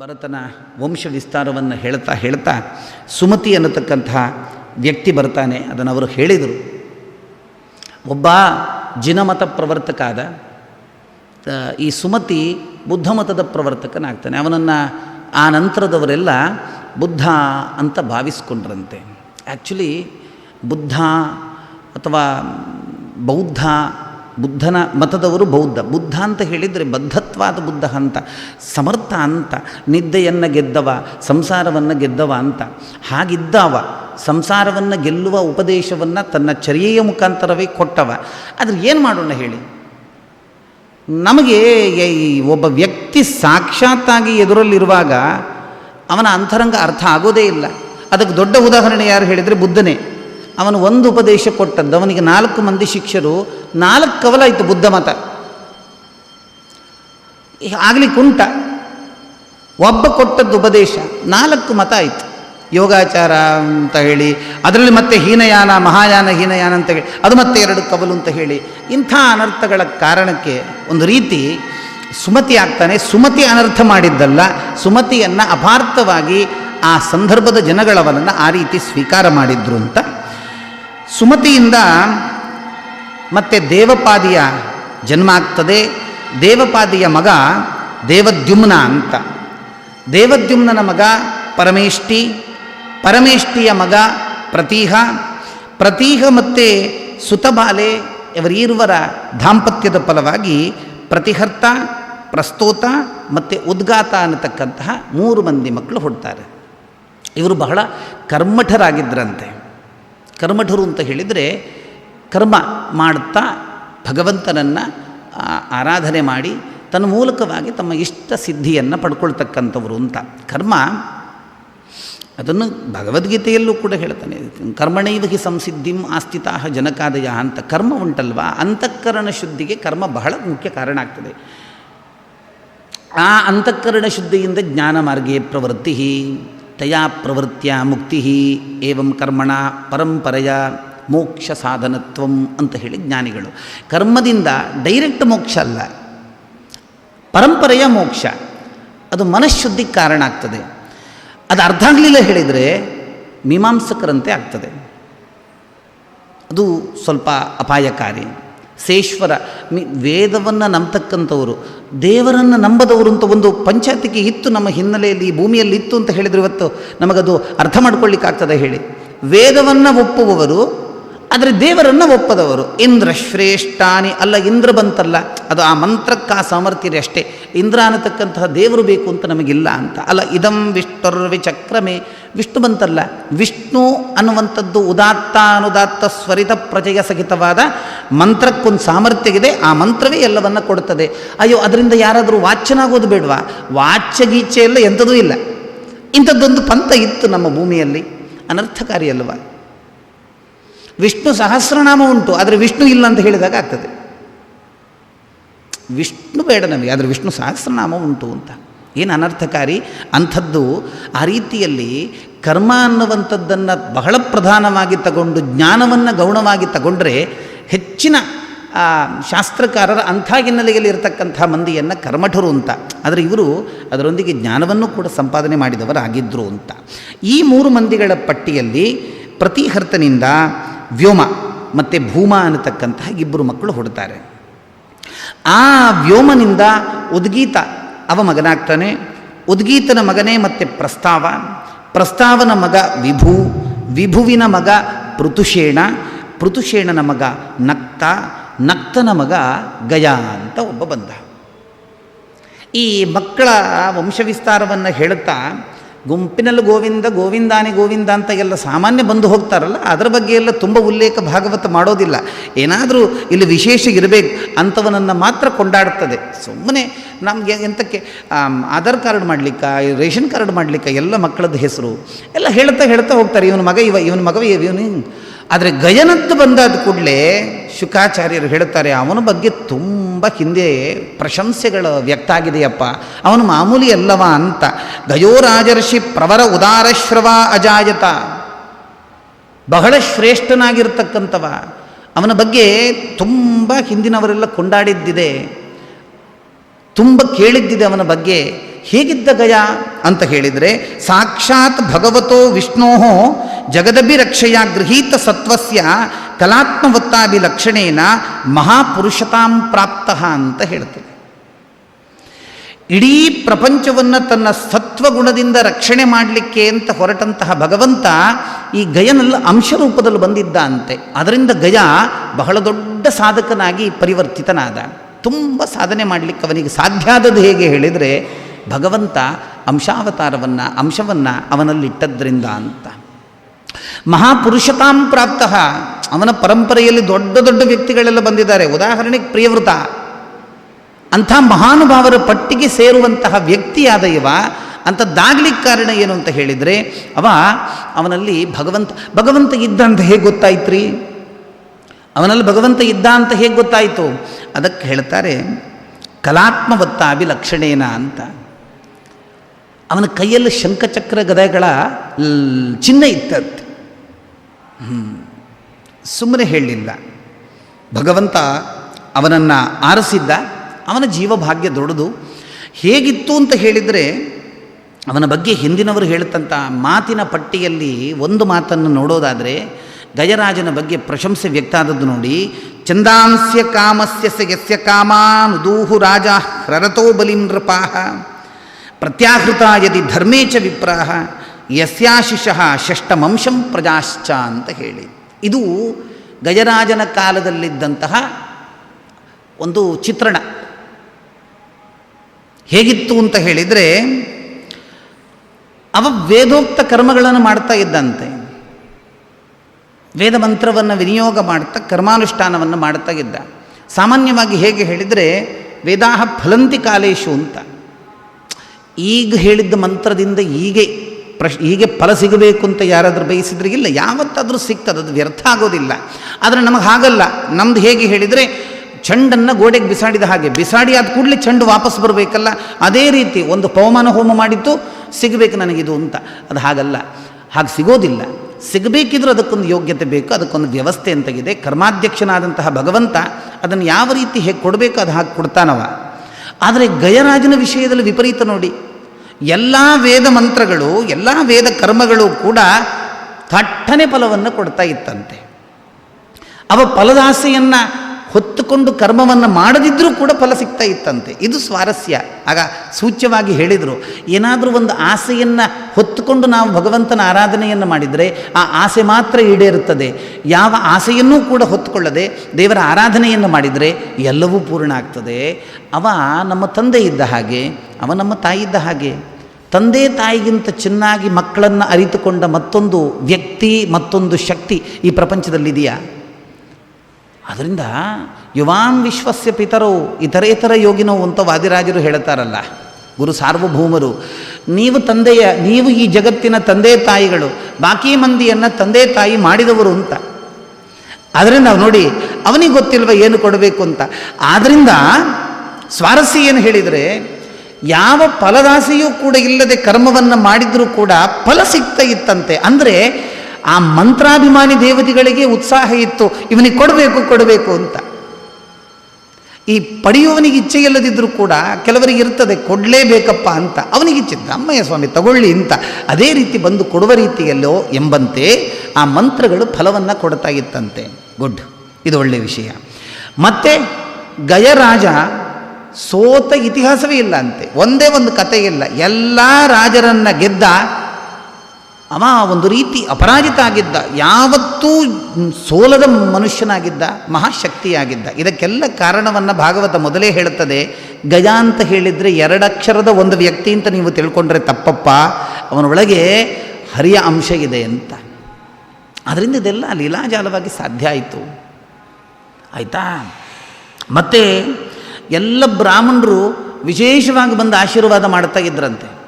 ಭರತನ ವಂಶ ವಿಸ್ತಾರವನ್ನು ಹೇಳ್ತಾ ಹೇಳ್ತಾ ಸುಮತಿ ಅನ್ನತಕ್ಕಂತಹ ವ್ಯಕ್ತಿ ಬರ್ತಾನೆ, ಅದನ್ನು ಅವರು ಹೇಳಿದರು. ಒಬ್ಬ ಜಿನಮತ ಪ್ರವರ್ತಕ ಆದ ಈ ಸುಮತಿ ಬುದ್ಧಮತದ ಪ್ರವರ್ತಕನಾಗ್ತಾನೆ. ಅವನನ್ನು ಆ ನಂತರದವರೆಲ್ಲ ಬುದ್ಧ ಅಂತ ಭಾವಿಸ್ಕೊಂಡ್ರಂತೆ. ಆ್ಯಕ್ಚುಲಿ ಬುದ್ಧ ಅಥವಾ ಬೌದ್ಧ ಬುದ್ಧನ ಮತದವರು ಬೌದ್ಧ. ಬುದ್ಧ ಅಂತ ಹೇಳಿದರೆ ಬದ್ಧತ್ವಾದ ಬುದ್ಧ ಅಂತ, ಸಮರ್ಥ ಅಂತ, ನಿದ್ದೆಯನ್ನು ಗೆದ್ದವ, ಸಂಸಾರವನ್ನು ಗೆದ್ದವ ಅಂತ. ಹಾಗಿದ್ದವ, ಸಂಸಾರವನ್ನು ಗೆಲ್ಲುವ ಉಪದೇಶವನ್ನು ತನ್ನ ಚರ್ಯೆಯ ಮುಖಾಂತರವೇ ಕೊಟ್ಟವ. ಆದರೆ ಏನು ಮಾಡೋಣ ಹೇಳಿ? ನಮಗೆ ಒಬ್ಬ ವ್ಯಕ್ತಿ ಸಾಕ್ಷಾತ್ತಾಗಿ ಎದುರಲ್ಲಿರುವಾಗ ಅವನ ಅಂತರಂಗ ಅರ್ಥ ಆಗೋದೇ ಇಲ್ಲ. ಅದಕ್ಕೆ ದೊಡ್ಡ ಉದಾಹರಣೆ ಯಾರು ಹೇಳಿದರೆ ಬುದ್ಧನೇ. ಅವನು ಒಂದು ಉಪದೇಶ ಕೊಟ್ಟದ್ದು. ಅವನಿಗೆ ನಾಲ್ಕು ಮಂದಿ ಶಿಕ್ಷರು, ನಾಲ್ಕು ಕವಲಾಯಿತು ಬುದ್ಧ ಮತ. ಆಗಲಿ ಕುಂಟ. ಒಬ್ಬ ಕೊಟ್ಟದ್ದು ಉಪದೇಶ, ನಾಲ್ಕು ಮತ ಆಯಿತು. ಯೋಗಾಚಾರ ಅಂತ ಹೇಳಿ, ಅದರಲ್ಲಿ ಮತ್ತೆ ಹೀನಯಾನ, ಮಹಾಯಾನ, ಹೀನಯಾನ ಅಂತ ಹೇಳಿ, ಅದು ಮತ್ತೆ ಎರಡು ಕವಲು ಅಂತ ಹೇಳಿ, ಇಂಥ ಅನರ್ಥಗಳ ಕಾರಣಕ್ಕೆ ಒಂದು ರೀತಿ ಸುಮತಿ ಆಗ್ತಾನೆ. ಸುಮತಿ ಅನರ್ಥ ಮಾಡಿದ್ದಲ್ಲ, ಸುಮತಿಯನ್ನು ಅಪಾರ್ಥವಾಗಿ ಆ ಸಂದರ್ಭದ ಜನಗಳವನನ್ನು ಆ ರೀತಿ ಸ್ವೀಕಾರ ಮಾಡಿದ್ರು ಅಂತ ಸುಮತಿಯಿಂದ ಮತ್ತೆ ದೇವಪಾದಿಯ ಜನ್ಮ ಆಗ್ತದೆ. ದೇವಪಾದಿಯ ಮಗ ದೇವದ್ಯುಮ್ನ ಅಂತ. ದೇವದ್ಯುಮ್ನನ ಮಗ ಪರಮೇಷ್ಠಿ. ಪರಮೇಷ್ಠಿಯ ಮಗ ಪ್ರತೀಹ. ಪ್ರತೀಹ ಮತ್ತು ಸುತಬಾಲೆ ಇವರೀರುವರ ದಾಂಪತ್ಯದ ಫಲವಾಗಿ ಪ್ರತಿಹರ್ತ, ಪ್ರಸ್ತೋತ ಮತ್ತು ಉದ್ಗಾತ ಅನ್ನತಕ್ಕಂತಹ ಮೂರು ಮಂದಿ ಮಕ್ಕಳು ಹುಡ್ತಾರೆ. ಇವರು ಬಹಳ ಕರ್ಮಠರಾಗಿದ್ದರಂತೆ ಕರ್ಮಠರು ಅಂತ ಹೇಳಿದರೆ ಕರ್ಮ ಮಾಡುತ್ತಾ ಭಗವಂತನನ್ನು ಆರಾಧನೆ ಮಾಡಿ ತನ್ನ ಮೂಲಕವಾಗಿ ತಮ್ಮ ಇಷ್ಟ ಸಿದ್ಧಿಯನ್ನು ಪಡ್ಕೊಳ್ತಕ್ಕಂಥವ್ರು ಅಂತ. ಕರ್ಮ, ಅದನ್ನು ಭಗವದ್ಗೀತೆಯಲ್ಲೂ ಕೂಡ ಹೇಳ್ತಾನೆ ಕರ್ಮಣೈವ ಹಿ ಸಂಸಿದ್ಧಿಂ ಆಸ್ಥಿತಾ ಜನಕಾದಯ ಅಂತ. ಕರ್ಮ ಉಂಟಲ್ವಾ? ಅಂತಃಕರಣ ಶುದ್ಧಿಗೆ ಕರ್ಮ ಬಹಳ ಮುಖ್ಯ ಕಾರಣ ಆಗ್ತದೆ. ಆ ಅಂತಃಕರಣ ಶುದ್ಧಿಯಿಂದ ಜ್ಞಾನ ಮಾರ್ಗೇ ಪ್ರವೃತ್ತಿ ತಯಾ ಪ್ರವೃತ್ತಿಯ ಮುಕ್ತಿ ಏವಂ ಕರ್ಮಣ ಪರಂಪರೆಯ ಮೋಕ್ಷ ಸಾಧನತ್ವಂ ಅಂತ ಹೇಳಿ ಜ್ಞಾನಿಗಳು. ಕರ್ಮದಿಂದ ಡೈರೆಕ್ಟ್ ಮೋಕ್ಷ ಅಲ್ಲ. ಪರಂಪರೆಯ ಮೋಕ್ಷ. ಅದು ಮನಃಶುದ್ಧಿಗೆ ಕಾರಣ ಆಗ್ತದೆ. ಅದು ಅರ್ಧ ಆಗಲಿಲ್ಲ ಹೇಳಿದರೆ ಮೀಮಾಂಸಕರಂತೆ ಆಗ್ತದೆ. ಅದು ಸ್ವಲ್ಪ ಅಪಾಯಕಾರಿ. ಸೇಶ್ವರ ಮಿ, ವೇದವನ್ನು ನಂಬತಕ್ಕಂಥವರು, ದೇವರನ್ನು ನಂಬದವರು ಅಂತ ಒಂದು ಪಂಚಾಯತಿಗೆ ಇತ್ತು ನಮ್ಮ ಹಿನ್ನೆಲೆಯಲ್ಲಿ, ಈ ಭೂಮಿಯಲ್ಲಿ ಇತ್ತು ಅಂತ ಹೇಳಿದ್ರೆ ಇವತ್ತು ನಮಗದು ಅರ್ಥ ಮಾಡ್ಕೊಳ್ಳಿಕ್ಕಾಗ್ತದೆ ಹೇಳಿ. ವೇದವನ್ನು ಒಪ್ಪುವವರು, ಆದರೆ ದೇವರನ್ನು ಒಪ್ಪದವರು. ಇಂದ್ರ ಶ್ರೇಷ್ಠಾನಿ ಅಲ್ಲ, ಇಂದ್ರ ಬಂತಲ್ಲ, ಅದು ಆ ಮಂತ್ರಕ್ಕೆ ಆ ಸಾಮರ್ಥ್ಯ ಅಷ್ಟೇ. ಇಂದ್ರ ಅನ್ನತಕ್ಕಂತಹ ದೇವರು ಬೇಕು ಅಂತ ನಮಗಿಲ್ಲ ಅಂತ. ಅಲ್ಲ, ಇದಂ ವಿಷ್ಣುರ್ವಿ ಚಕ್ರಮೇ, ವಿಷ್ಣು ಬಂತಲ್ಲ. ವಿಷ್ಣು ಅನ್ನುವಂಥದ್ದು ಉದಾತ್ತ ಅನುದಾತ್ತ ಸ್ವರಿತ ಪ್ರಜೆಯ ಸಹಿತವಾದ ಮಂತ್ರಕ್ಕೊಂದು ಸಾಮರ್ಥ್ಯ ಇದೆ ಆ ಮಂತ್ರವೇ ಎಲ್ಲವನ್ನ ಕೊಡುತ್ತದೆ. ಅಯ್ಯೋ, ಅದರಿಂದ ಯಾರಾದರೂ ವಾಚ್ಯನಾಗೋದು ಬೇಡವಾ? ವಾಚ್ಯ ಗೀಚೆ ಎಲ್ಲ ಎಂಥದೂ ಇಲ್ಲ. ಇಂಥದ್ದೊಂದು ಪಂಥ ಇತ್ತು ನಮ್ಮ ಭೂಮಿಯಲ್ಲಿ. ಅನರ್ಥಕಾರಿ ಅಲ್ವಾ? ವಿಷ್ಣು ಸಹಸ್ರನಾಮ ಉಂಟು, ಆದರೆ ವಿಷ್ಣು ಇಲ್ಲ ಅಂತ ಹೇಳಿದಾಗ ಆಗ್ತದೆ. ವಿಷ್ಣು ಬೇಡ ನಮಗೆ, ಆದರೆ ವಿಷ್ಣು ಸಹಸ್ರನಾಮ ಉಂಟು ಅಂತ. ಏನು ಅನರ್ಥಕಾರಿ? ಅಂಥದ್ದು ಆ ರೀತಿಯಲ್ಲಿ ಕರ್ಮ ಅನ್ನುವಂಥದ್ದನ್ನು ಬಹಳ ಪ್ರಧಾನವಾಗಿ ತಗೊಂಡು, ಜ್ಞಾನವನ್ನು ಗೌಣವಾಗಿ ತಗೊಂಡ್ರೆ ಹೆಚ್ಚಿನ ಶಾಸ್ತ್ರಕಾರರ ಅಂಥ ಹಿನ್ನೆಲೆಯಲ್ಲಿ ಇರತಕ್ಕಂಥ ಮಂದಿಯನ್ನು ಕರ್ಮಠರು ಅಂತ. ಆದರೆ ಇವರು ಅದರೊಂದಿಗೆ ಜ್ಞಾನವನ್ನು ಕೂಡ ಸಂಪಾದನೆ ಮಾಡಿದವರಾಗಿದ್ದರು ಅಂತ. ಈ ಮೂರು ಮಂದಿಗಳ ಪಟ್ಟಿಯಲ್ಲಿ ಪ್ರತಿಹರ್ತನಿಂದ ವ್ಯೋಮ ಮತ್ತು ಭೂಮ ಅನ್ನತಕ್ಕಂತಹ ಇಬ್ಬರು ಮಕ್ಕಳು ಹೊಡ್ತಾರೆ. ಆ ವ್ಯೋಮನಿಂದ ಉದ್ಗೀತ ಅವ ಮಗನಾಗ್ತಾನೆ, ಉದ್ಗೀತನ ಮಗನೇ ಮತ್ತು ಪ್ರಸ್ತಾವ, ಪ್ರಸ್ತಾವನ ಮಗ ವಿಭು, ವಿಭುವಿನ ಮಗ ಪೃಥುಷೇಣ ಪೃಥುಷೇಣನ ಮಗ ನಕ್ತ ನಕ್ತನ ಮಗ ಗಯ ಅಂತ ಒಬ್ಬ ಬಂದ. ಈ ಮಕ್ಕಳ ವಂಶವಿಸ್ತಾರವನ್ನು ಹೇಳುತ್ತಾ ಗುಂಪಿನಲ್ಲಿ ಗೋವಿಂದ ಗೋವಿಂದಾನೆ ಗೋವಿಂದ ಅಂತ ಎಲ್ಲ ಸಾಮಾನ್ಯ ಬಂದು ಹೋಗ್ತಾರಲ್ಲ ಅದರ ಬಗ್ಗೆ ಎಲ್ಲ ತುಂಬ ಉಲ್ಲೇಖ ಭಾಗವತ ಮಾಡೋದಿಲ್ಲ. ಏನಾದರೂ ಇಲ್ಲಿ ವಿಶೇಷ ಇರಬೇಕು ಅಂಥವನನ್ನು ಮಾತ್ರ ಕೊಂಡಾಡ್ತದೆ. ಸುಮ್ಮನೆ ನಮಗೆ ಎಂತಕ್ಕೆ ಆಮ್, ಆಧಾರ್ ಕಾರ್ಡ್ ಮಾಡಲಿಕ್ಕ ರೇಷನ್ ಕಾರ್ಡ್ ಮಾಡಲಿಕ್ಕ ಎಲ್ಲ ಮಕ್ಕಳದ್ದು ಹೆಸರು ಎಲ್ಲ ಹೇಳ್ತಾ ಹೇಳ್ತಾ ಹೋಗ್ತಾರೆ. ಇವನ ಮಗ ಇವ ಇವನ ಮಗ ಇವನು ಆದರೆ ಗಯನದ್ದು ಬಂದಾದ ಕೂಡಲೇ ಶುಕಾಚಾರ್ಯರು ಹೇಳುತ್ತಾರೆ ಅವನ ಬಗ್ಗೆ ತುಂಬ ಹಿಂದೆ ಪ್ರಶಂಸೆಗಳು ವ್ಯಕ್ತ ಆಗಿದೆಯಪ್ಪ. ಅವನು ಮಾಮೂಲಿ ಅಲ್ಲವ ಅಂತ. ಗಯೋರಾಜರ್ಷಿ ಪ್ರವರ ಉದಾರಶ್ರವ ಅಜಾಯತ. ಬಹಳ ಶ್ರೇಷ್ಠನಾಗಿರ್ತಕ್ಕಂಥವ. ಅವನ ಬಗ್ಗೆ ತುಂಬ ಹಿಂದಿನವರೆಲ್ಲ ಕೊಂಡಾಡಿದ್ದಿದೆ. ತುಂಬ ಕೇಳಿದ್ದಿದೆ ಅವನ ಬಗ್ಗೆ. ಹೇಗಿದ್ದ ಗಯ ಅಂತ ಹೇಳಿದರೆ, ಸಾಕ್ಷಾತ್ ಭಗವತೋ ವಿಷ್ಣೋ ಜಗದಭಿರಕ್ಷೆಯ ಗೃಹೀತ ಸತ್ವಸ್ಯ ಕಲಾತ್ಮವತ್ತಾಭಿಲಕ್ಷಣೇನ ಮಹಾಪುರುಷತಾಂ ಪ್ರಾಪ್ತ ಅಂತ ಹೇಳ್ತದೆ. ಇಡೀ ಪ್ರಪಂಚವನ್ನು ತನ್ನ ಸತ್ವಗುಣದಿಂದ ರಕ್ಷಣೆ ಮಾಡಲಿಕ್ಕೆ ಅಂತ ಹೊರಟಂತಹ ಭಗವಂತ ಈ ಗಯನಲ್ಲಿ ಅಂಶರೂಪದಲ್ಲಿ ಬಂದಿದ್ದ ಅಂತೆ. ಅದರಿಂದ ಗಯ ಬಹಳ ದೊಡ್ಡ ಸಾಧಕನಾಗಿ ಪರಿವರ್ತಿತನಾದ. ತುಂಬ ಸಾಧನೆ ಮಾಡಲಿಕ್ಕೆ ಅವನಿಗೆ ಸಾಧ್ಯ ಆದದ್ದು ಹೇಗೆ ಹೇಳಿದರೆ ಭಗವಂತ ಅಂಶಾವತಾರವನ್ನು, ಅಂಶವನ್ನು ಅವನಲ್ಲಿಟ್ಟದ್ರಿಂದ ಅಂತ. ಮಹಾಪುರುಷತಾಂ ಪ್ರಾಪ್ತ. ಅವನ ಪರಂಪರೆಯಲ್ಲಿ ದೊಡ್ಡ ದೊಡ್ಡ ವ್ಯಕ್ತಿಗಳೆಲ್ಲ ಬಂದಿದ್ದಾರೆ. ಉದಾಹರಣೆಗೆ ಪ್ರಿಯವೃತ ಅಂಥ ಮಹಾನುಭಾವರ ಪಟ್ಟಿಗೆ ಸೇರುವಂತಹ ವ್ಯಕ್ತಿಯಾದ ಇವ. ಅಂಥದ್ದಾಗ್ಲಿಕ್ಕೆ ಕಾರಣ ಏನು ಅಂತ ಹೇಳಿದರೆ, ಅವ ಅವನಲ್ಲಿ ಭಗವಂತ ಭಗವಂತ ಇದ್ದ ಅಂತ ಹೇಗೆ ಗೊತ್ತಾಯ್ತ್ರಿ? ಅವನಲ್ಲಿ ಭಗವಂತ ಇದ್ದ ಅಂತ ಹೇಗೆ ಗೊತ್ತಾಯಿತು? ಅದಕ್ಕೆ ಹೇಳ್ತಾರೆ ಕಲಾತ್ಮವತ್ತ ಲಕ್ಷಣೇನ ಅಂತ. ಅವನ ಕೈಯಲ್ಲಿ ಶಂಖಚಕ್ರ ಗದೆಗಳ ಚಿನ್ನ ಇತ್ತಂತೆ. ಸುಮ್ಮನೆ ಹೇಳಲಿಲ್ಲ ಭಗವಂತ ಅವನನ್ನು ಆರಿಸಿದ್ದ, ಅವನ ಜೀವಭಾಗ್ಯ ದೊಡ್ಡದು. ಹೇಗಿತ್ತು ಅಂತ ಹೇಳಿದರೆ, ಅವನ ಬಗ್ಗೆ ಹಿಂದಿನವರು ಹೇಳುತ್ತಂಥ ಮಾತಿನ ಪಟ್ಟಿಯಲ್ಲಿ ಒಂದು ಮಾತನ್ನು ನೋಡೋದಾದರೆ, ಗಜರಾಜನ ಬಗ್ಗೆ ಪ್ರಶಂಸೆ ವ್ಯಕ್ತ ಆದದ್ದು ನೋಡಿ, ಚಂದಾಂಸ್ಯ ಕಾಮಸ್ಯ ಯಸ್ಯ ಕಾಮಾನ್ ದೂಹು ರಾಜ ಹ್ರರತೋ ಬಲಿಂ ನೃಪಾಹ, ಪ್ರತ್ಯಾಹೃತ ಯದಿ ಧರ್ಮೇ ಚ ವಿಪ್ರಾಹ. ಯಸ್ಯಾಶಿಷಃ ಷಷ್ಟಮಂಶಂ ಪ್ರಜಾಶ್ಚ ಅಂತ ಹೇಳಿ. ಇದು ಗಜರಾಜನ ಕಾಲದಲ್ಲಿದ್ದಂತಹ ಒಂದು ಚಿತ್ರಣ. ಹೇಗಿತ್ತು ಅಂತ ಹೇಳಿದರೆ, ಅವ ವೇದೋಕ್ತ ಕರ್ಮಗಳನ್ನು ಮಾಡ್ತಾ ಇದ್ದಂತೆ. ವೇದ ಮಂತ್ರವನ್ನು ವಿನಿಯೋಗ ಮಾಡ್ತಾ, ಕರ್ಮಾನುಷ್ಠಾನವನ್ನು ಮಾಡ್ತಾ ಇದ್ದ. ಸಾಮಾನ್ಯವಾಗಿ ಹೇಗೆ ಹೇಳಿದರೆ, ವೇದಾಹ ಫಲಂತಿ ಕಾಲೇಶು ಅಂತ. ಈಗ ಹೇಳಿದ್ದ ಮಂತ್ರದಿಂದ ಹೀಗೆ ಪ್ರಶ್, ಹೀಗೆ ಫಲ ಸಿಗಬೇಕು ಅಂತ ಯಾರಾದರೂ ಬಯಸಿದ್ರೆ ಇಲ್ಲ, ಯಾವತ್ತಾದರೂ ಸಿಗ್ತದೆ, ಅದು ವ್ಯರ್ಥ ಆಗೋದಿಲ್ಲ. ಆದರೆ ನಮಗೆ ಹಾಗಲ್ಲ. ನಮ್ದು ಹೇಗೆ ಹೇಳಿದರೆ, ಚೆಂಡನ್ನು ಗೋಡೆಗೆ ಬಿಸಾಡಿದ ಹಾಗೆ, ಬಿಸಾಡಿ ಆದ ಕೂಡಲೇ ಚೆಂಡು ವಾಪಸ್ ಬರಬೇಕಲ್ಲ, ಅದೇ ರೀತಿ ಒಂದು ಪವಮಾನ ಹೋಮ ಮಾಡಿದ್ದು ಸಿಗಬೇಕು ನನಗಿದು ಅಂತ. ಅದು ಹಾಗಲ್ಲ. ಹಾಗೆ ಸಿಗೋದಿಲ್ಲ. ಸಿಗಬೇಕಿದ್ರೂ ಅದಕ್ಕೊಂದು ಯೋಗ್ಯತೆ ಬೇಕು, ಅದಕ್ಕೊಂದು ವ್ಯವಸ್ಥೆ ಅಂತಾಗಿದೆ ಕರ್ಮಾಧ್ಯಕ್ಷನಾದಂತಹ ಭಗವಂತ ಅದನ್ನು ಯಾವ ರೀತಿ ಹೇಗೆ ಕೊಡಬೇಕು ಅದು ಹಾಗೆ ಕೊಡ್ತಾನವ. ಆದರೆ ಗಯರಾಜನ ವಿಷಯದಲ್ಲಿ ವಿಪರೀತ ನೋಡಿ ಎಲ್ಲ ವೇದ ಮಂತ್ರಗಳು ಎಲ್ಲ ವೇದ ಕರ್ಮಗಳು ಕೂಡ ಥಟ್ಟನೆ ಫಲವನ್ನು ಕೊಡ್ತಾ ಇತ್ತಂತೆ. ಅವ ಫಲದಾಸೆಯನ್ನು ಹೊತ್ತುಕೊಂಡು ಕರ್ಮವನ್ನು ಮಾಡದಿದ್ದರೂ ಕೂಡ ಫಲ ಸಿಗ್ತಾ ಇತ್ತಂತೆ. ಇದು ಸ್ವಾರಸ್ಯ. ಆಗ ಸೂಚ್ಯವಾಗಿ ಹೇಳಿದರು, ಏನಾದರೂ ಒಂದು ಆಸೆಯನ್ನು ಹೊತ್ತುಕೊಂಡು ನಾವು ಭಗವಂತನ ಆರಾಧನೆಯನ್ನು ಮಾಡಿದರೆ ಆ ಆಸೆ ಮಾತ್ರ ಈಡೇರುತ್ತದೆ. ಯಾವ ಆಸೆಯನ್ನೂ ಕೂಡ ಹೊತ್ತುಕೊಳ್ಳದೆ ದೇವರ ಆರಾಧನೆಯನ್ನು ಮಾಡಿದರೆ ಎಲ್ಲವೂ ಪೂರ್ಣ ಆಗ್ತದೆ. ಅವ ನಮ್ಮ ತಂದೆ ಇದ್ದ ಹಾಗೆ, ಅವ ನಮ್ಮ ತಾಯಿ ಇದ್ದ ಹಾಗೆ. ತಂದೆ ತಾಯಿಗಿಂತ ಚೆನ್ನಾಗಿ ಮಕ್ಕಳನ್ನು ಅರಿತುಕೊಂಡ ಮತ್ತೊಂದು ವ್ಯಕ್ತಿ, ಮತ್ತೊಂದು ಶಕ್ತಿ ಈ ಪ್ರಪಂಚದಲ್ಲಿದೆಯಾ? ಅದರಿಂದ ಯುವಾಂ ವಿಶ್ವಸ್ಯ ಪಿತರೋ ಇತರೇತರ ಯೋಗಿನೋ ಅಂತ ವಾದಿರಾಜರು ಹೇಳ್ತಾರಲ್ಲ, ಗುರು ಸಾರ್ವಭೌಮರು, ನೀವು ತಂದೆಯ, ನೀವು ಈ ಜಗತ್ತಿನ ತಂದೆ ತಾಯಿಗಳು, ಬಾಕಿ ಮಂದಿಯನ್ನು ತಂದೆ ತಾಯಿ ಮಾಡಿದವರು ಅಂತ. ಅದರಿಂದ ನೋಡಿ, ಅವನಿಗೆ ಗೊತ್ತಿಲ್ವ ಏನು ಕೊಡಬೇಕು ಅಂತ? ಆದ್ದರಿಂದ ಸ್ವಾರಸ್ಯ ಏನು ಹೇಳಿದರೆ, ಯಾವ ಫಲದಾಸಿಯೂ ಕೂಡ ಇಲ್ಲದೆ ಕರ್ಮವನ್ನು ಮಾಡಿದರೂ ಕೂಡ ಫಲ ಸಿಗ್ತಾ ಇತ್ತಂತೆ. ಅಂದರೆ ಆ ಮಂತ್ರಾಭಿಮಾನಿ ದೇವತೆಗಳಿಗೆ ಉತ್ಸಾಹ ಇತ್ತು. ಇವನಿಗೆ ಕೊಡಬೇಕು ಕೊಡಬೇಕು ಅಂತ. ಈ ಪಡೆಯುವವನಿಗೆ ಇಚ್ಛೆ ಇಲ್ಲದಿದ್ದರೂ ಕೂಡ ಕೆಲವರಿಗೆ ಇರ್ತದೆ, ಕೊಡಲೇಬೇಕಪ್ಪ ಅಂತ. ಅವನಿಗೆ ಇಚ್ಛೆ ಅಮ್ಮಯ್ಯ ಸ್ವಾಮಿ, ತಗೊಳ್ಳಿ ಅಂತ. ಅದೇ ರೀತಿ ಬಂದು ಕೊಡುವ ರೀತಿಯಲ್ಲೋ ಎಂಬಂತೆ ಆ ಮಂತ್ರಗಳು ಫಲವನ್ನು ಕೊಡ್ತಾ ಇತ್ತಂತೆ. ಗುಡ್. ಇದು ಒಳ್ಳೆಯ ವಿಷಯ. ಮತ್ತೆ ಗಯರಾಜ ಸೋತ ಇತಿಹಾಸವೇ ಇಲ್ಲ ಅಂತೆ. ಒಂದೇ ಒಂದು ಕಥೆ ಇಲ್ಲ. ಎಲ್ಲ ರಾಜರನ್ನು ಗೆದ್ದ ಅವ ಒಂದು ರೀತಿ ಅಪರಾಜಿತ ಆಗಿದ್ದ ಯಾವತ್ತೂ ಸೋಲದ ಮನುಷ್ಯನಾಗಿದ್ದ, ಮಹಾಶಕ್ತಿಯಾಗಿದ್ದ. ಇದಕ್ಕೆಲ್ಲ ಕಾರಣವನ್ನು ಭಾಗವತ ಮೊದಲೇ ಹೇಳುತ್ತದೆ. ಗಜ ಅಂತ ಹೇಳಿದರೆ ಎರಡಕ್ಷರದ ಒಂದು ವ್ಯಕ್ತಿ ಅಂತ ನೀವು ತಿಳ್ಕೊಂಡ್ರೆ ತಪ್ಪಪ್ಪ. ಅವನೊಳಗೆ ಹರಿಯ ಅಂಶ ಇದೆ ಅಂತ. ಅದರಿಂದ ಇದೆಲ್ಲ ಲೀಲಾಜಾಲವಾಗಿ ಸಾಧ್ಯ ಆಯಿತು. ಆಯಿತಾ? ಮತ್ತು ಎಲ್ಲ ಬ್ರಾಹ್ಮಣರು ವಿಶೇಷವಾಗಿ ಬಂದು ಆಶೀರ್ವಾದ ಮಾಡ್ತಾ ಇದ್ರಂತೆ.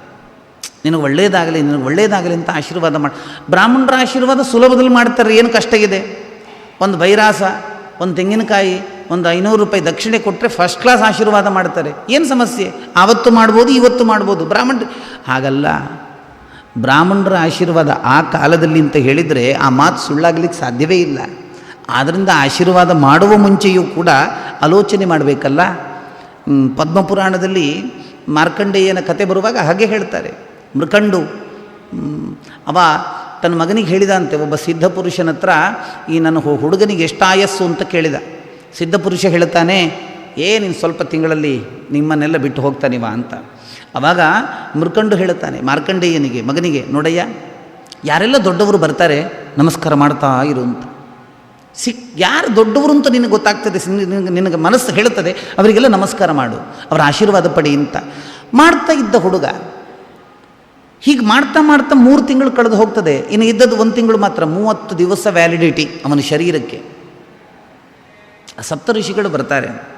ನಿನಗೆ ಒಳ್ಳೇದಾಗಲಿ ನಿನಗೆ ಒಳ್ಳೇದಾಗಲಿ ಅಂತ ಆಶೀರ್ವಾದ ಮಾಡಿ. ಬ್ರಾಹ್ಮಣರ ಆಶೀರ್ವಾದ ಸುಲಭದಲ್ಲಿ ಮಾಡ್ತಾರೆ, ಏನು ಕಷ್ಟ ಇದೆ? ಒಂದು ಬೈರಾಸ, ಒಂದು ತೆಂಗಿನಕಾಯಿ, ಒಂದು ಐನೂರು ರೂಪಾಯಿ ದಕ್ಷಿಣೆ ಕೊಟ್ಟರೆ ಫಸ್ಟ್ ಕ್ಲಾಸ್ ಆಶೀರ್ವಾದ ಮಾಡ್ತಾರೆ. ಏನು ಸಮಸ್ಯೆ? ಆವತ್ತು ಮಾಡ್ಬೋದು, ಇವತ್ತು ಮಾಡ್ಬೋದು. ಬ್ರಾಹ್ಮಣ, ಹಾಗಲ್ಲ. ಬ್ರಾಹ್ಮಣರ ಆಶೀರ್ವಾದ ಆ ಕಾಲದಲ್ಲಿ ಅಂತ ಹೇಳಿದರೆ ಆ ಮಾತು ಸುಳ್ಳಾಗಲಿಕ್ಕೆ ಸಾಧ್ಯವೇ ಇಲ್ಲ. ಆದ್ದರಿಂದ ಆಶೀರ್ವಾದ ಮಾಡುವ ಮುಂಚೆಯೂ ಕೂಡ ಆಲೋಚನೆ ಮಾಡಬೇಕಲ್ಲ. ಪದ್ಮಪುರಾಣದಲ್ಲಿ ಮಾರ್ಕಂಡೇಯನ ಕತೆ ಬರುವಾಗ ಹಾಗೆ ಹೇಳ್ತಾರೆ. ಮೃಕಂಡು. ಅವ ತನ್ನ ಮಗನಿಗೆ ಹೇಳಿದ ಅಂತೆ ಒಬ್ಬ ಸಿದ್ಧಪುರುಷನ ಹತ್ರ ಈ ನನ್ನ ಹುಡುಗನಿಗೆ ಎಷ್ಟು ಆಯಸ್ಸು ಅಂತ ಕೇಳಿದ. ಸಿದ್ಧಪುರುಷ ಹೇಳ್ತಾನೆ, ಏ, ನೀನು ಸ್ವಲ್ಪ ತಿಂಗಳಲ್ಲಿ ನಿಮ್ಮನ್ನೆಲ್ಲ ಬಿಟ್ಟು ಹೋಗ್ತಾನಿವ ಅಂತ. ಅವಾಗ ಮೃಕಂಡು ಹೇಳುತ್ತಾನೆ, ಮಾರ್ಕಂಡೇಯನಿಗೆ, ಮಗನಿಗೆ, ನೋಡಯ್ಯ, ಯಾರೆಲ್ಲ ದೊಡ್ಡವರು ಬರ್ತಾರೆ, ನಮಸ್ಕಾರ ಮಾಡ್ತಾ ಇರು ಅಂತ. ಸಿಕ್, ಯಾರು ದೊಡ್ಡವರು ಅಂತ ನಿನಗೆ ಗೊತ್ತಾಗ್ತದೆ ನಿನಗೆ ಮನಸ್ಸು ಹೇಳುತ್ತದೆ, ಅವರಿಗೆಲ್ಲ ನಮಸ್ಕಾರ ಮಾಡು, ಅವರ ಆಶೀರ್ವಾದ ಪಡಿ ಅಂತ. ಮಾಡ್ತಾ ಇದ್ದ ಹುಡುಗ ಹೀಗೆ ಮಾಡ್ತಾ ಮಾಡ್ತಾ ಮೂರು ತಿಂಗಳು ಕಳೆದು ಹೋಗ್ತದೆ. ಇನ್ನು ಇದ್ದದ್ದು ಒಂದು ತಿಂಗಳು ಮಾತ್ರ, ಮೂವತ್ತು ದಿವಸ ವ್ಯಾಲಿಡಿಟಿ ಅವನ ಶರೀರಕ್ಕೆ. ಸಪ್ತ ಋಷಿಗಳು ಬರ್ತಾರೆ.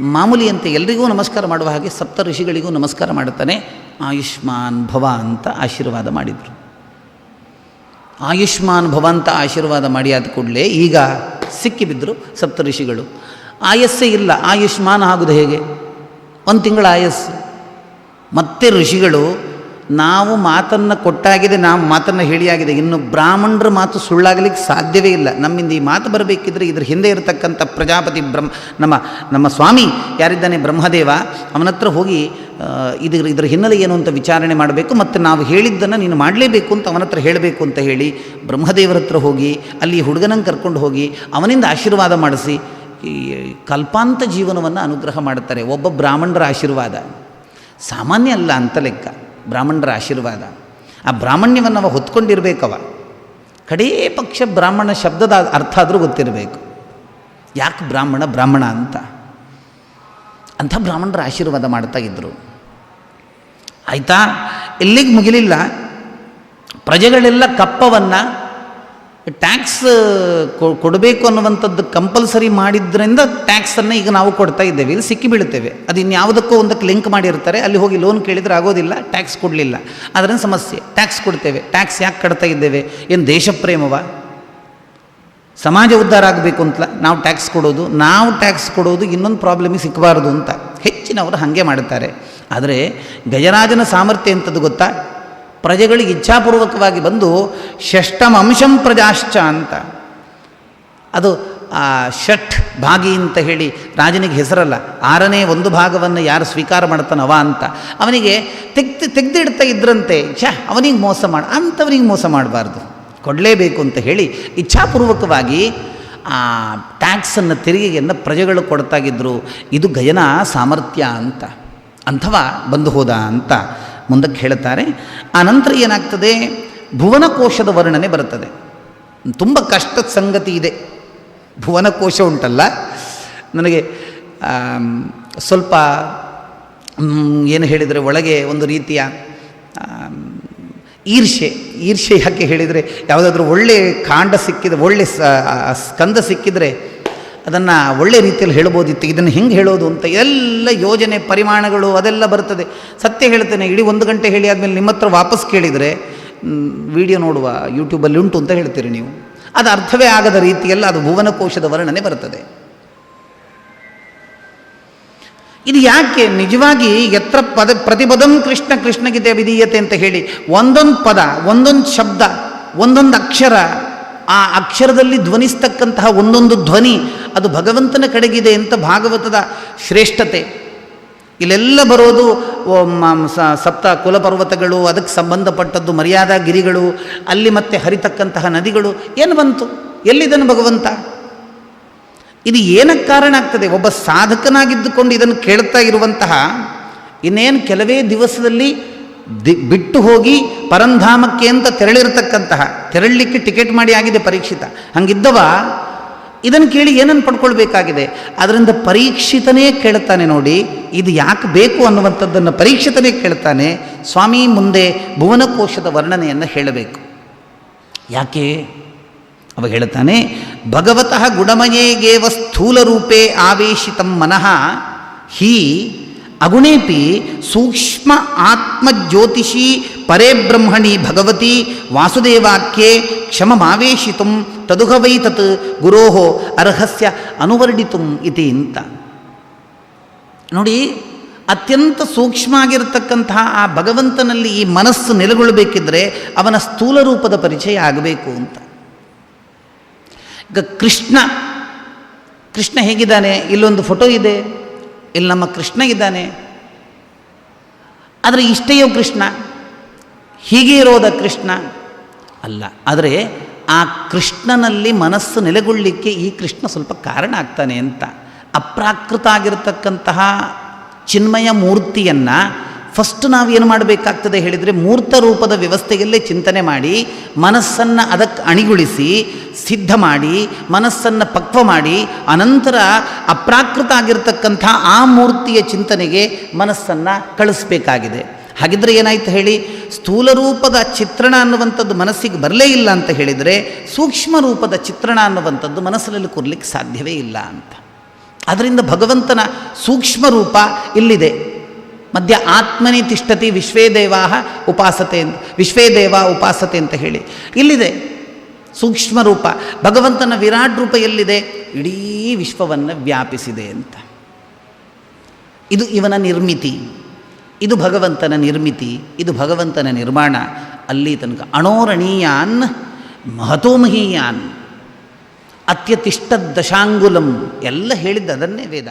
ಮಾಮೂಲಿಯಂತೆ ಎಲ್ರಿಗೂ ನಮಸ್ಕಾರ ಮಾಡುವ ಹಾಗೆ ಸಪ್ತ ಋಷಿಗಳಿಗೂ ನಮಸ್ಕಾರ ಮಾಡುತ್ತಾನೆ. ಆಯುಷ್ಮಾನ್ ಭವ ಅಂತ ಆಶೀರ್ವಾದ ಮಾಡಿದರು. ಆಯುಷ್ಮಾನ್ ಭವ ಅಂತ ಆಶೀರ್ವಾದ ಮಾಡಿ ಆದ ಕೂಡಲೇ ಈಗ ಸಿಕ್ಕಿಬಿದ್ದರು ಸಪ್ತ ಋಷಿಗಳು. ಆಯಸ್ಸೇ ಇಲ್ಲ. ಆಯುಷ್ಮಾನ್ ಆಗುವುದು ಹೇಗೆ? ಒಂದು ತಿಂಗಳ ಆಯಸ್ಸು. ಮತ್ತೆ ಋಷಿಗಳು ನಾವು ಮಾತನ್ನು ಕೊಟ್ಟಾಗಿದೆ, ನಾವು ಮಾತನ್ನು ಹೇಳಿಯಾಗಿದೆ. ಇನ್ನು ಬ್ರಾಹ್ಮಣರ ಮಾತು ಸುಳ್ಳಾಗಲಿಕ್ಕೆ ಸಾಧ್ಯವೇ ಇಲ್ಲ. ನಮ್ಮಿಂದ ಈ ಮಾತು ಬರಬೇಕಿದ್ರೆ ಇದ್ರ ಹಿಂದೆ ಇರತಕ್ಕಂಥ ಪ್ರಜಾಪತಿ ಬ್ರಹ್ಮ, ನಮ್ಮ ನಮ್ಮ ಸ್ವಾಮಿ ಯಾರಿದ್ದಾನೆ ಬ್ರಹ್ಮದೇವ, ಅವನ ಹತ್ರ ಹೋಗಿ ಇದರ ಇದ್ರ ಹಿನ್ನೆಲೆ ಏನು ಅಂತ ವಿಚಾರಣೆ ಮಾಡಬೇಕು ಮತ್ತು ನಾವು ಹೇಳಿದ್ದನ್ನು ನೀನು ಮಾಡಲೇಬೇಕು ಅಂತ ಅವನ ಹತ್ರ ಹೇಳಬೇಕು ಅಂತ ಹೇಳಿ ಬ್ರಹ್ಮದೇವರ ಹತ್ರ ಹೋಗಿ, ಅಲ್ಲಿ ಹುಡುಗನಂಗೆ ಕರ್ಕೊಂಡು ಹೋಗಿ ಅವನಿಂದ ಆಶೀರ್ವಾದ ಮಾಡಿಸಿ, ಈ ಕಲ್ಪಾಂತ ಜೀವನವನ್ನು ಅನುಗ್ರಹ ಮಾಡುತ್ತಾರೆ ಒಬ್ಬ ಬ್ರಾಹ್ಮಣರ ಆಶೀರ್ವಾದ. ಸಾಮಾನ್ಯ ಅಲ್ಲ ಅಂತ ಲೆಕ್ಕ. ಬ್ರಾಹ್ಮಣರ ಆಶೀರ್ವಾದ. ಆ ಬ್ರಾಹ್ಮಣ್ಯವನ್ನು ಅವ ಹೊತ್ಕೊಂಡಿರ್ಬೇಕವ. ಕಡೇ ಪಕ್ಷ ಬ್ರಾಹ್ಮಣ ಶಬ್ದದ ಅರ್ಥ ಆದರೂ ಗೊತ್ತಿರಬೇಕು. ಯಾಕೆ ಬ್ರಾಹ್ಮಣ ಬ್ರಾಹ್ಮಣ ಅಂತ? ಅಂಥ ಬ್ರಾಹ್ಮಣರ ಆಶೀರ್ವಾದ ಮಾಡ್ತಾ ಇದ್ದರು ಆಯಿತಾ? ಎಲ್ಲಿಗೆ ಮುಗಿಲಿಲ್ಲ. ಪ್ರಜೆಗಳೆಲ್ಲ ಕಪ್ಪವನ್ನು ಟ್ಯಾಕ್ಸ್ ಕೊಡಬೇಕು ಅನ್ನುವಂಥದ್ದು ಕಂಪಲ್ಸರಿ ಮಾಡಿದ್ರಿಂದ ಟ್ಯಾಕ್ಸನ್ನು ಈಗ ನಾವು ಕೊಡ್ತಾ ಇದ್ದೇವೆ. ಇಲ್ಲಿ ಸಿಕ್ಕಿ ಬೀಳುತ್ತೇವೆ. ಅದು ಇನ್ಯಾವುದಕ್ಕೂ ಒಂದಕ್ಕೆ ಲಿಂಕ್ ಮಾಡಿರ್ತಾರೆ. ಅಲ್ಲಿ ಹೋಗಿ ಲೋನ್ ಕೇಳಿದರೆ ಆಗೋದಿಲ್ಲ ಟ್ಯಾಕ್ಸ್ ಕೊಡಲಿಲ್ಲ. ಅದರಿಂದ ಸಮಸ್ಯೆ. ಟ್ಯಾಕ್ಸ್ ಕೊಡ್ತೇವೆ. ಟ್ಯಾಕ್ಸ್ ಯಾಕೆ ಕಟ್ತಾ ಇದ್ದೇವೆ? ಏನು ದೇಶಪ್ರೇಮವ ಸಮಾಜ ಉದ್ಧಾರ ಆಗಬೇಕು ಅಂತಲ್ಲ, ನಾವು ಟ್ಯಾಕ್ಸ್ ಕೊಡೋದು. ನಾವು ಟ್ಯಾಕ್ಸ್ ಕೊಡೋದು ಇನ್ನೊಂದು ಪ್ರಾಬ್ಲಮಿಗೆ ಸಿಕ್ಕಬಾರ್ದು ಅಂತ ಹೆಚ್ಚಿನವರು ಹಾಗೆ ಮಾಡುತ್ತಾರೆ. ಆದರೆ ಗಜರಾಜನ ಸಾಮರ್ಥ್ಯ ಎಂಥದ್ದು ಗೊತ್ತಾ? ಪ್ರಜೆಗಳಿಗೆ ಇಚ್ಛಾಪೂರ್ವಕವಾಗಿ ಬಂದು ಷಷ್ಟಮಂಶಂ ಪ್ರಜಾಶ್ಚ ಅಂತ. ಅದು, ಆ, ಷಟ್ ಭಾಗಿ ಅಂತ ಹೇಳಿ ರಾಜನಿಗೆ ಹೆಸರಲ್ಲ. ಆರನೇ ಒಂದು ಭಾಗವನ್ನು ಯಾರು ಸ್ವೀಕಾರ ಮಾಡ್ತಾನವ ಅಂತ. ಅವನಿಗೆ ತೆಗ್ದು, ತೆಗೆದಿಡ್ತಾ ಇದ್ರಂತೆ, ಛ, ಅವನಿಗೆ ಮೋಸ ಮಾಡಿ, ಅಂಥವನಿಗೆ ಮೋಸ ಮಾಡಬಾರ್ದು. ಕೊಡಲೇಬೇಕು ಅಂತ ಹೇಳಿ ಇಚ್ಛಾಪೂರ್ವಕವಾಗಿ, ಆ, ಟ್ಯಾಕ್ಸನ್ನು ತೆರಿಗೆಯನ್ನು ಪ್ರಜೆಗಳು ಕೊಡ್ತಾಗಿದ್ದರು ಇದು ಗಯನ ಸಾಮರ್ಥ್ಯ ಅಂತ. ಅಂಥವ ಬಂದು ಹೋದ ಅಂತ. ಮುಂದಕ್ಕೆ ಹೇಳುತ್ತಾರೆ. ಆ ನಂತರ ಏನಾಗ್ತದೆ? ಭುವನಕೋಶದ ವರ್ಣನೆ ಬರುತ್ತದೆ. ತುಂಬ ಕಷ್ಟದ ಸಂಗತಿ ಇದೆ. ಭುವನಕೋಶ ಉಂಟಲ್ಲ? ನನಗೆ ಸ್ವಲ್ಪ ಏನು ಹೇಳಿದರೆ ಒಳಗೆ ಒಂದು ರೀತಿಯ ಈರ್ಷೆ ಈರ್ಷೆ ಯಾಕೆ ಹೇಳಿದರೆ, ಯಾವುದಾದ್ರೂ ಒಳ್ಳೆ ಕಾಂಡ ಸಿಕ್ಕಿದ ಒಳ್ಳೆ ಸ್ಕಂದ ಸಿಕ್ಕಿದರೆ ಅದನ್ನು ಒಳ್ಳೆ ರೀತಿಯಲ್ಲಿ ಹೇಳ್ಬೋದಿತ್ತು. ಇದನ್ನು ಹೆಂಗೆ ಹೇಳೋದು ಅಂತ ಎಲ್ಲ ಯೋಜನೆ ಪರಿಮಾಣಗಳು ಅದೆಲ್ಲ ಬರ್ತದೆ. ಸತ್ಯ ಹೇಳ್ತೇನೆ, ಇಡೀ ಒಂದು ಗಂಟೆ ಹೇಳಿ ಆದಮೇಲೆ ನಿಮ್ಮ ಹತ್ರ ವಾಪಸ್ ಕೇಳಿದರೆ ವಿಡಿಯೋ ನೋಡುವ ಯೂಟ್ಯೂಬಲ್ಲಿ ಉಂಟು ಅಂತ ಹೇಳ್ತೀರಿ ನೀವು. ಅದು ಅರ್ಥವೇ ಆಗದ ರೀತಿಯಲ್ಲಿ ಅದು ಭುವನಕೋಶದ ವರ್ಣನೆ ಬರ್ತದೆ. ಇದು ಯಾಕೆ? ನಿಜವಾಗಿ ಎತ್ರ ಪದ, ಪ್ರತಿಪದಂ ಕೃಷ್ಣ ಕೃಷ್ಣಗೀತೆ ವಿಧೀಯತೆ ಅಂತ ಹೇಳಿ ಒಂದೊಂದು ಪದ, ಒಂದೊಂದು ಶಬ್ದ, ಒಂದೊಂದು ಅಕ್ಷರ ಆ ಅಕ್ಷರದಲ್ಲಿ ಧ್ವನಿಸ್ತಕ್ಕಂತಹ ಒಂದೊಂದು ಧ್ವನಿ ಅದು ಭಗವಂತನ ಕಡೆಗಿದೆ ಅಂತ ಭಾಗವತದ ಶ್ರೇಷ್ಠತೆ. ಇಲ್ಲೆಲ್ಲ ಬರೋದು ಸಪ್ತ ಕುಲಪರ್ವತಗಳು, ಅದಕ್ಕೆ ಸಂಬಂಧಪಟ್ಟದ್ದು ಮರ್ಯಾದಾ ಗಿರಿಗಳು, ಅಲ್ಲಿ ಮತ್ತೆ ಹರಿತಕ್ಕಂತಹ ನದಿಗಳು, ಏನು ಬಂತು? ಎಲ್ಲಿದನು ಭಗವಂತ? ಇದು ಏನಕ್ಕೆ ಕಾರಣ ಆಗ್ತದೆ? ಒಬ್ಬ ಸಾಧಕನಾಗಿದ್ದುಕೊಂಡು ಇದನ್ನು ಕೇಳ್ತಾ ಇರುವಂತಹ ಇನ್ನೇನು ಕೆಲವೇ ದಿವಸದಲ್ಲಿ ದಿ ಬಿಟ್ಟು ಹೋಗಿ ಪರಂಧಾಮಕ್ಕೆ ಅಂತ ತೆರಳಿರ್ತಕ್ಕಂತಹ, ತೆರಳಲಿಕ್ಕೆ ಟಿಕೆಟ್ ಮಾಡಿ ಆಗಿದೆ ಪರೀಕ್ಷಿತ. ಹಂಗಿದ್ದವ? ಇದನ್ನು ಕೇಳಿ ಏನನ್ನು ಪಡ್ಕೊಳ್ಬೇಕಾಗಿದೆ? ಅದರಿಂದ ಪರೀಕ್ಷಿತನೇ ಕೇಳ್ತಾನೆ ನೋಡಿ, ಇದು ಯಾಕೆ ಬೇಕು ಅನ್ನುವಂಥದ್ದನ್ನು ಪರೀಕ್ಷಿತನೇ ಕೇಳ್ತಾನೆ, ಸ್ವಾಮಿ ಮುಂದೆ ಭುವನಕೋಶದ ವರ್ಣನೆಯನ್ನು ಹೇಳಬೇಕು. ಯಾಕೆ? ಅವ ಹೇಳ್ತಾನೆ, ಭಗವತಃ ಗುಣಮಯೇಗೇವ ಸ್ಥೂಲ ರೂಪೇ ಆವೇಶಿತಂ ಮನಃ ಹಿ ಅಗುಣೇಪಿ ಸೂಕ್ಷ್ಮ ಆತ್ಮಜ್ಯೋತಿಷಿ ಪರೇ ಬ್ರಹ್ಮಣಿ ಭಗವತಿ ವಾಸುದೇವಾಕ್ಯೆ ಕ್ಷಮಮಾವೇಶಿತು, ತದುಹವೈ ತತ್ ಗುರೋ ಅರ್ಹಸ್ಯ ಅನುವರ್ಣಿತು ಇತಿ ಅಂತ ನೋಡಿ, ಅತ್ಯಂತ ಸೂಕ್ಷ್ಮ ಆಗಿರತಕ್ಕಂತಹ ಆ ಭಗವಂತನಲ್ಲಿ ಈ ಮನಸ್ಸು ನೆಲೆಗೊಳ್ಳಬೇಕಿದ್ರೆ ಅವನ ಸ್ಥೂಲ ರೂಪದ ಪರಿಚಯ ಆಗಬೇಕು ಅಂತ. ಈಗ ಕೃಷ್ಣ ಕೃಷ್ಣ ಹೇಗಿದ್ದಾನೆ? ಇಲ್ಲೊಂದು ಫೋಟೋ ಇದೆ. ಇಲ್ಲಿ ನಮ್ಮ ಕೃಷ್ಣ ಇದ್ದಾನೆ. ಆದರೆ ಇಷ್ಟೆಯೋ ಕೃಷ್ಣ, ಹೀಗೆ ಇರೋದ ಕೃಷ್ಣ ಅಲ್ಲ. ಆದರೆ ಆ ಕೃಷ್ಣನಲ್ಲಿ ಮನಸ್ಸು ನೆಲೆಗೊಳ್ಳಲಿಕ್ಕೆ ಈ ಕೃಷ್ಣ ಸ್ವಲ್ಪ ಕಾರಣ ಆಗ್ತಾನೆ ಅಂತ. ಅಪ್ರಾಕೃತ ಆಗಿರತಕ್ಕಂತಹ ಚಿನ್ಮಯ ಮೂರ್ತಿಯನ್ನು ಫಸ್ಟ್ ನಾವು ಏನು ಮಾಡಬೇಕಾಗ್ತದೆ ಹೇಳಿದರೆ ಮೂರ್ತ ರೂಪದ ವ್ಯವಸ್ಥೆಯಲ್ಲೇ ಚಿಂತನೆ ಮಾಡಿ, ಮನಸ್ಸನ್ನು ಅದಕ್ಕೆ ಅಣಿಗೊಳಿಸಿ, ಸಿದ್ಧ ಮಾಡಿ, ಮನಸ್ಸನ್ನು ಪಕ್ವ ಮಾಡಿ, ಅನಂತರ ಅಪ್ರಾಕೃತ ಆಗಿರತಕ್ಕಂಥ ಆ ಮೂರ್ತಿಯ ಚಿಂತನೆಗೆ ಮನಸ್ಸನ್ನು ಕಳಿಸ್ಬೇಕಾಗಿದೆ. ಹಾಗಿದ್ರೆ ಏನಾಯ್ತು ಹೇಳಿ, ಸ್ಥೂಲ ರೂಪದ ಚಿತ್ರಣ ಅನ್ನುವಂಥದ್ದು ಮನಸ್ಸಿಗೆ ಬರಲೇ ಇಲ್ಲ ಅಂತ ಹೇಳಿದರೆ, ಸೂಕ್ಷ್ಮ ರೂಪದ ಚಿತ್ರಣ ಅನ್ನುವಂಥದ್ದು ಮನಸ್ಸಿನಲ್ಲಿ ಕೂರ್ಲಿಕ್ಕೆ ಸಾಧ್ಯವೇ ಇಲ್ಲ ಅಂತ. ಅದರಿಂದ ಭಗವಂತನ ಸೂಕ್ಷ್ಮ ರೂಪ ಇಲ್ಲಿದೆ. ಮಧ್ಯ ಆತ್ಮನಿ ತಿಷ್ಠತಿ ವಿಶ್ವೇ ದೇವಾ ಉಪಾಸತೆ ಅಂತ, ವಿಶ್ವೇ ದೇವ ಉಪಾಸತೆ ಅಂತ ಹೇಳಿ. ಇಲ್ಲಿದೆ. ಸೂಕ್ಷ್ಮ ರೂಪ ಭಗವಂತನ ವಿರಾಟ್ ರೂಪ ಎಲ್ಲಿದೆ? ಇಡೀ ವಿಶ್ವವನ್ನು ವ್ಯಾಪಿಸಿದೆ ಅಂತ. ಇದು ಇವನ ನಿರ್ಮಿತಿ. ಇದು ಭಗವಂತನ ನಿರ್ಮಿತಿ. ಇದು ಭಗವಂತನ ನಿರ್ಮಾಣ. ಅಲ್ಲಿ ತನಕ ಅಣೋರಣೀಯಾನ್ ಮಹತೋಮಹೀಯಾನ್ ಅತ್ಯತಿಷ್ಠ ದಶಾಂಗುಲಂ ಎಲ್ಲ ಹೇಳಿದ್ದ ಅದನ್ನೇ ವೇದ.